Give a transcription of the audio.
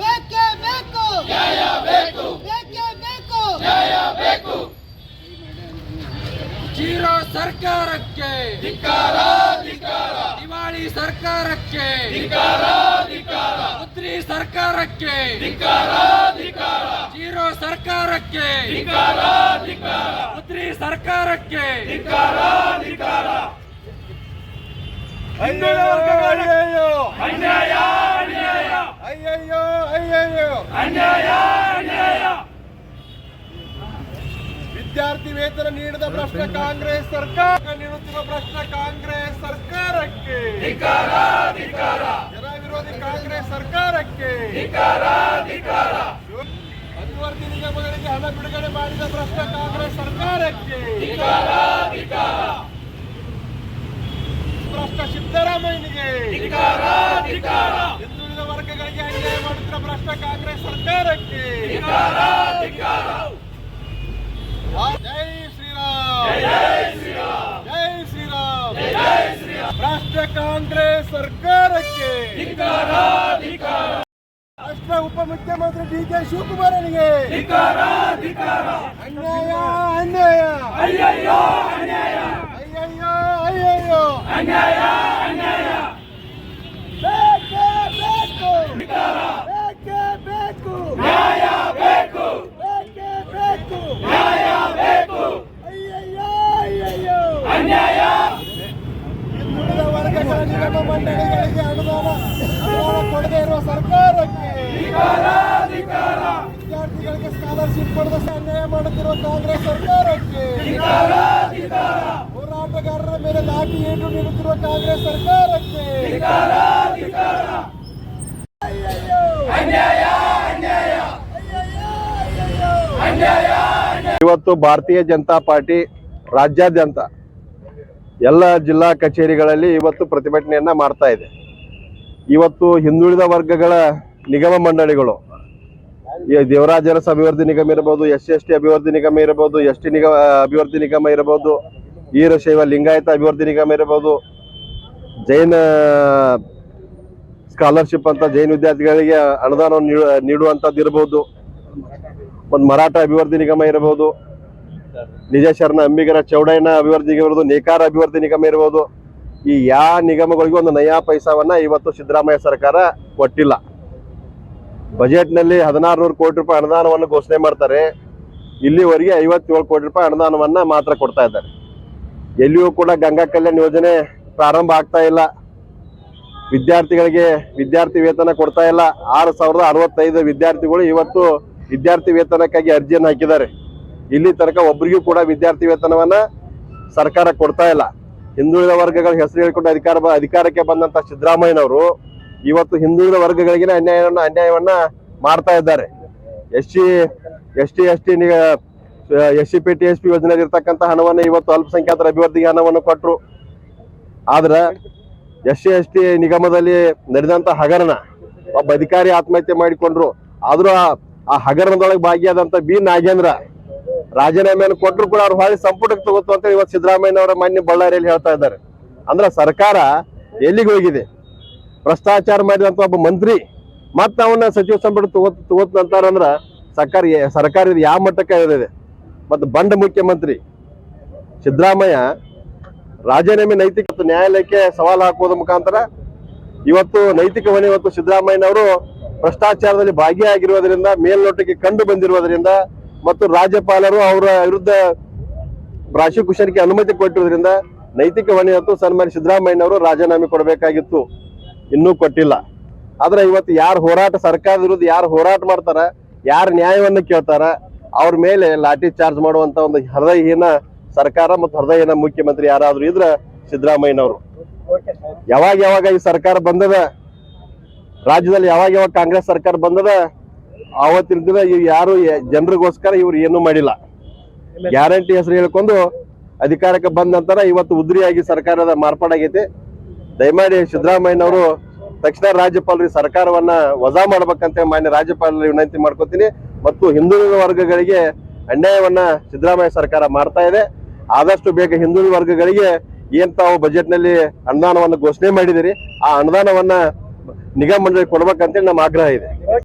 ಬೇಕೇ ಬೇಕು ನ್ಯಾಯ ಬೇಕು ಬೇಕೇ ಬೇಕು ಜೀರೋ ಸರ್ಕಾರಕ್ಕೆ. ಧಿಕ್ಕಾರ ಸರ್ಕಾರಕ್ಕೆ ಮುದ್ರಿ ಸರ್ಕಾರಕ್ಕೆ. ಜೀರೋ ಸರ್ಕಾರಕ್ಕೆ. ಮುದ್ರಿ ಸರ್ಕಾರಕ್ಕೆ. ಅನ್ಯಾಯ ಅಯ್ಯಯ್ಯೋ ಅನ್ಯಾಯ ವಿದ್ಯಾರ್ಥಿ ವೇತನ ನೀಡಿದ ಪ್ರಶ್ನೆ ಕಾಂಗ್ರೆಸ್ ಸರ್ಕಾರ ನೀಡುತ್ತಿರುವ ಪ್ರಶ್ನೆ ಕಾಂಗ್ರೆಸ್ ಸರ್ಕಾರಕ್ಕೆ. ಜನ ವಿರೋಧಿ ಕಾಂಗ್ರೆಸ್ ಸರ್ಕಾರಕ್ಕೆ ಅಭಿವೃದ್ಧಿ ನಿಗಮಗಳಿಗೆ ಹಣ ಬಿಡುಗಡೆ ಮಾಡಿದ ಭ್ರಷ್ಟ ಕಾಂಗ್ರೆಸ್ ಸರ್ಕಾರಕ್ಕೆ ಭ್ರಷ್ಟ ಸಿದ್ದರಾಮಯ್ಯನಿಗೆ ಹಿಂದುಳಿದ ವರ್ಗಗಳಿಗೆ ಅನ್ಯಾಯ ಮಾಡುತ್ತಿರುವ ಭ್ರಷ್ಟ ಕಾಂಗ್ರೆಸ್ ಸರ್ಕಾರಕ್ಕೆ ಜೈ ಶ್ರೀರಾಮ್. ಜೈ ಶ್ರೀರಾಮ್. ರಾಷ್ಟ್ರ ಕಾಂಗ್ರೆಸ್ ಸರ್ಕಾರಕ್ಕೆ ರಾಷ್ಟ್ರ ಉಪಮುಖ್ಯಮಂತ್ರಿ ಡಿ ಕೆ ಶಿವಕುಮಾರನಿಗೆ ಅನ್ಯಾಯ ಅನ್ಯಾಯ. ಅಯ್ಯಯ್ಯೋ ಅಯ್ಯಯ್ಯೋ ಅಯ್ಯಯ್ಯೋ. ಅನ್ಯಾಯ ಅನ್ಯಾಯ. ಬೇಕೇ ಬೇಕು. ಬೇಕೇ ಬೇಕು. ನ್ಯಾಯ ಬೇಕು. ಬೇಕೇ ಬೇಕು. ನ್ಯಾಯ ಬೇಕು. ಅಯ್ಯಯ್ಯೋ ಅಯ್ಯಯ್ಯೋ. ಅನ್ಯಾಯ. ಹಿಂದುಳಿದ ವರ್ಗಗಳ ನಿಗಮ ಮಂಡಳಿಗಳಿಗೆ ಅನುದಾನ ಕೊಡದೇ ಇರುವ ಸರ್ಕಾರಕ್ಕೆ ವಿದ್ಯಾರ್ಥಿಗಳಿಗೆ ಸ್ಕಾಲರ್ಶಿಪ್ ಕೊಡದ ಅನ್ಯಾಯ ಮಾಡುತ್ತಿರುವ ಕಾಂಗ್ರೆಸ್ ಸರ್ಕಾರಕ್ಕೆ ಹೋರಾಟಗಾರರ ಮೇಲೆ ಲಾಠಿ ಏಟು ನೀಡುತ್ತಿರುವ ಕಾಂಗ್ರೆಸ್ ಸರ್ಕಾರಕ್ಕೆ ಅಯ್ಯಯ್ಯೋ! ಅಯ್ಯಯ್ಯೋ ಅಯ್ಯಯ್ಯೋ! ಇವತ್ತು ಭಾರತೀಯ ಜನತಾ ಪಾರ್ಟಿ ರಾಜ್ಯಾದ್ಯಂತ ಎಲ್ಲ ಜಿಲ್ಲಾ ಕಚೇರಿಗಳಲ್ಲಿ ಇವತ್ತು ಪ್ರತಿಭಟನೆಯನ್ನ ಮಾಡ್ತಾ ಇದೆ. ಇವತ್ತು ಹಿಂದುಳಿದ ವರ್ಗಗಳ ನಿಗಮ ಮಂಡಳಿಗಳು. ಈ ದೇವರಾಜ ಅರಸು ಅಭಿವೃದ್ಧಿ ನಿಗಮ ಇರಬಹುದು ಎಸ್ ಎಸ್ ಟಿ ಅಭಿವೃದ್ಧಿ ನಿಗಮ ಇರಬಹುದು ಎಸ್ ಟಿ ನಿಗಮ, ಅಭಿವೃದ್ಧಿ ನಿಗಮ ಇರಬಹುದು ವೀರಶೈವ ಲಿಂಗಾಯತ ಅಭಿವೃದ್ಧಿ ನಿಗಮ ಇರಬಹುದು ಜೈನ ಸ್ಕಾಲರ್ಶಿಪ್ ಅಂತ ಜೈನ ವಿದ್ಯಾರ್ಥಿಗಳಿಗೆ ಅನುದಾನವನ್ನು ನೀಡುವಂತದ್ದು ಇರಬಹುದು ಒಂದು ಮರಾಠ ಅಭಿವೃದ್ಧಿ ನಿಗಮ ಇರಬಹುದು ನಿಜಶರಣ ಅಂಬಿಗರ ಚೌಡಯ್ಯನ ಅಭಿವೃದ್ಧಿ ಇರ್ಬೋದು, ನೇಕಾರ ಅಭಿವೃದ್ಧಿ ನಿಗಮ ಇರಬಹುದು ಈ ಯಾವ ನಿಗಮಗಳಿಗೂ ಒಂದು ನಯಾ ಪೈಸಾವನ್ನ ಇವತ್ತು ಸಿದ್ದರಾಮಯ್ಯ ಸರ್ಕಾರ ಕೊಟ್ಟಿಲ್ಲ. ಬಜೆಟ್ನಲ್ಲಿ ಹದಿನಾರು ನೂರು ಕೋಟಿ ರೂಪಾಯಿ ಅನುದಾನವನ್ನು ಘೋಷಣೆ ಮಾಡ್ತಾರೆ. ಇಲ್ಲಿವರೆಗೆ ಐವತ್ತೇಳು ಕೋಟಿ ರೂಪಾಯಿ ಅನುದಾನವನ್ನು ಮಾತ್ರ ಕೊಡ್ತಾ ಇದ್ದಾರೆ. ಎಲ್ಲಿಯೂ ಕೂಡ ಗಂಗಾ ಕಲ್ಯಾಣ ಯೋಜನೆ ಪ್ರಾರಂಭ ಆಗ್ತಾ ಇಲ್ಲ. ವಿದ್ಯಾರ್ಥಿಗಳಿಗೆ ವಿದ್ಯಾರ್ಥಿ ವೇತನ ಕೊಡ್ತಾ ಇಲ್ಲ. ಆರು ಸಾವಿರದ ಅರವತ್ತೈದು ವಿದ್ಯಾರ್ಥಿಗಳು ಇವತ್ತು ವಿದ್ಯಾರ್ಥಿ ವೇತನಕ್ಕಾಗಿ ಅರ್ಜಿಯನ್ನು ಹಾಕಿದ್ದಾರೆ. ಇಲ್ಲಿ ತನಕ ಒಬ್ಬರಿಗೂ ಕೂಡ ವಿದ್ಯಾರ್ಥಿ ವೇತನವನ್ನ ಸರ್ಕಾರ ಕೊಡ್ತಾ ಇಲ್ಲ. ಹಿಂದುಳಿದ ವರ್ಗಗಳ ಹೆಸರು ಹೇಳಿಕೊಂಡು ಅಧಿಕಾರ ಅಧಿಕಾರಕ್ಕೆ ಬಂದಂತ ಸಿದ್ದರಾಮಯ್ಯನವರು ಇವತ್ತು ಹಿಂದುಳಿದ ವರ್ಗಗಳಿಗೆ ಅನ್ಯಾಯವನ್ನ ಅನ್ಯಾಯವನ್ನ ಮಾಡ್ತಾ ಇದ್ದಾರೆ. S C, S T S T S C P, T S P ಯೋಜನೆಯಲ್ಲಿ ಇರ್ತಕ್ಕಂಥ ಹಣವನ್ನು ಇವತ್ತು ಅಲ್ಪಸಂಖ್ಯಾತರ ಅಭಿವೃದ್ಧಿಗೆ ಹಣವನ್ನು ಕೊಟ್ಟರು ಆದ್ರೆ ಎಸ್ ಸಿ, ಎಸ್ ಟಿ ನಿಗಮದಲ್ಲಿ ನಡೆದಂತ ಹಗರಣ ಒಬ್ಬ ಅಧಿಕಾರಿ ಆತ್ಮಹತ್ಯೆ ಮಾಡಿಕೊಂಡ್ರು. ಆದ್ರೂ ಆ- ಹಗರಣದೊಳಗೆ ಭಾಗಿಯಾದಂತ ಬಿ ನಾಗೇಂದ್ರ ರಾಜೀನಾಮೆಯನ್ನು ಕೊಟ್ಟರು ಕೂಡ ಅವ್ರು ಹೊಳೆ ಸಂಪುಟಕ್ಕೆ ತಗೋತು ಅಂತ ಇವತ್ತು ಸಿದ್ದರಾಮಯ್ಯನವರ ಮಾನ್ಯ ಬಳ್ಳಾರಿಯಲ್ಲಿ ಹೇಳ್ತಾ ಇದ್ದಾರೆ. ಅಂದ್ರೆ ಸರ್ಕಾರ ಎಲ್ಲಿಗೆ ಹೋಗಿದೆ? ಭ್ರಷ್ಟಾಚಾರ ಮಾಡಿದಂತ ಒಬ್ಬ ಮಂತ್ರಿ ಮತ್ತೆ ಅವನ್ನ ಸಚಿವ ಸಂಪುಟ ತಗೋತ್ ತಗೋತ್ ಅಂತಾರಂದ್ರ ಸರ್ಕಾರ ಸರ್ಕಾರ ಇದು ಯಾವ ಮಟ್ಟಕ್ಕೆ ಇದೆ ಮತ್ತು ಬಂಡ ಮುಖ್ಯಮಂತ್ರಿ ಸಿದ್ದರಾಮಯ್ಯ ರಾಜೀನಾಮೆ ನೈತಿಕ ನ್ಯಾಯಾಲಯಕ್ಕೆ ಸವಾಲು ಹಾಕುವುದ ಮುಖಾಂತರ ಇವತ್ತು ನೈತಿಕ ಹೊಣೆ ಇವತ್ತು ಸಿದ್ದರಾಮಯ್ಯನವರು ಭ್ರಷ್ಟಾಚಾರದಲ್ಲಿ ಭಾಗಿಯಾಗಿರುವುದರಿಂದ, ಮೇಲ್ನೋಟಕ್ಕೆ ಕಂಡು ಬಂದಿರುವುದರಿಂದ ಮತ್ತು ರಾಜ್ಯಪಾಲರು ಅವರ ವಿರುದ್ಧ ಪ್ರಾಸಿಕ್ಯೂಷನ್ಗೆ ಅನುಮತಿ ಕೊಟ್ಟಿರೋದ್ರಿಂದ ನೈತಿಕ ಹೊಣೆ ಇವತ್ತು ಸನ್ಮಾನ್ಯ ಸಿದ್ದರಾಮಯ್ಯನವರು ರಾಜೀನಾಮೆ ಕೊಡಬೇಕಾಗಿತ್ತು. ಇನ್ನೂ ಕೊಟ್ಟಿಲ್ಲ. ಆದ್ರೆ ಇವತ್ತು ಯಾರು ಹೋರಾಟ, ಸರ್ಕಾರದ ವಿರುದ್ಧ ಯಾರು ಹೋರಾಟ ಮಾಡ್ತಾರ, ಯಾರು ನ್ಯಾಯವನ್ನು ಕೇಳ್ತಾರ, ಅವ್ರ ಮೇಲೆ ಲಾಠಿ ಚಾರ್ಜ್ ಮಾಡುವಂತ ಒಂದು ಹೃದಯಹೀನ ಸರ್ಕಾರ ಮತ್ತು ಹೃದಯಹೀನ ಮುಖ್ಯಮಂತ್ರಿ ಯಾರಾದ್ರೂ ಇದ್ರ ಸಿದ್ದರಾಮಯ್ಯನವರು. ಯಾವಾಗ ಯಾವಾಗ ಈ ಸರ್ಕಾರ ಬಂದದ, ರಾಜ್ಯದಲ್ಲಿ ಯಾವಾಗ ಯಾವಾಗ ಕಾಂಗ್ರೆಸ್ ಸರ್ಕಾರ ಬಂದದ, ಆವತ್ತಿನ ದಿನ ಇವ್ ಯಾರು ಜನರಿಗೋಸ್ಕರ ಇವ್ರು ಏನೂ ಮಾಡಿಲ್ಲ. ಗ್ಯಾರಂಟಿ ಹೆಸರು ಹೇಳ್ಕೊಂಡು ಅಧಿಕಾರಕ್ಕೆ ಬಂದ ನಂತರ ಇವತ್ತು ಉದ್ರಿಯಾಗಿ ಸರ್ಕಾರದ ಮಾರ್ಪಾಡಾಗೈತೆ. ದಯಮಾಡಿ ಸಿದ್ದರಾಮಯ್ಯನವರು ತಕ್ಷಣ ರಾಜ್ಯಪಾಲರಿಗೆ ಸರ್ಕಾರವನ್ನ ವಜಾ ಮಾಡ್ಬೇಕಂತ ಮಾನ್ಯ ರಾಜ್ಯಪಾಲರಿಗೆ ವಿನಂತಿ ಮಾಡ್ಕೋತೀನಿ. ಮತ್ತು ಹಿಂದುಳಿದ ವರ್ಗಗಳಿಗೆ ಅನ್ಯಾಯವನ್ನ ಸಿದ್ದರಾಮಯ್ಯ ಸರ್ಕಾರ ಮಾಡ್ತಾ ಇದೆ. ಆದಷ್ಟು ಬೇಗ ಹಿಂದುಳಿದ ವರ್ಗಗಳಿಗೆ ಏನ್ ತಾವು ಬಜೆಟ್ನಲ್ಲಿ ಅನುದಾನವನ್ನು ಘೋಷಣೆ ಮಾಡಿದಿರಿ, ಆ ಅನುದಾನವನ್ನ ನಿಗಮ ಮಂಡಳಿ ಕೊಡ್ಬೇಕಂತೇಳಿ ನಮ್ಮ ಆಗ್ರಹ ಇದೆ.